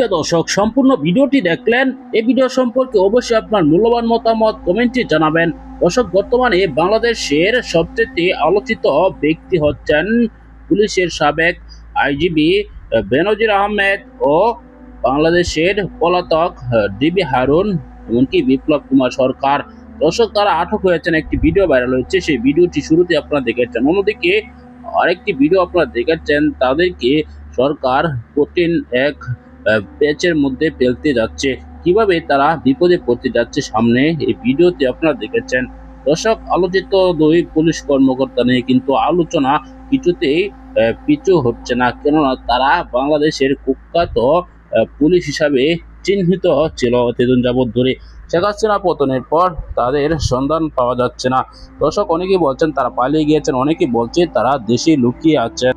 প্রিয় দর্শক, সম্পূর্ণ ভিডিওটি দেখলেন, এই ভিডিও সম্পর্কে অবশ্যই আপনার মূল্যবান মতামত কমেন্টে জানাবেন। দর্শক, বর্তমানে বাংলাদেশের সবচেয়ে আলোচিত ব্যক্তি হচ্ছেন পুলিশের সাবেক আইজিবি বেনজির আহমেদ ও বাংলাদেশের পলাতক ডিবি হারুন, এমনকি বিপ্লব কুমার সরকার। দর্শক, তারা আটক হয়েছেন, একটি ভিডিও ভাইরাল হচ্ছে সেই ভিডিওটি শুরুতে আপনারা দেখেছেন। অন্যদিকে আরেকটি ভিডিও আপনারা দেখেছেন, তাদেরকে সরকার কঠিন এক প্যাচের মধ্যে ফেলতে যাচ্ছে। কীভাবে তারা বিপদে পড়তে যাচ্ছে সামনে এই ভিডিওতে আপনারা দেখেছেন। দর্শক, আলোচিত দুই পুলিশ কর্মকর্তা নিয়ে কিন্তু আলোচনা কিছুতেই পিছু হচ্ছে না। কেননা তারা বাংলাদেশের কুখ্যাত পুলিশ হিসাবে চিহ্নিত ছিল এতদিন যাবৎ ধরে। শেখ পতনের পর তাদের সন্ধান পাওয়া যাচ্ছে না। দর্শক, অনেকেই বলছেন তারা পালিয়ে গিয়েছেন, অনেকেই বলছে তারা দেশে লুকিয়ে আছেন।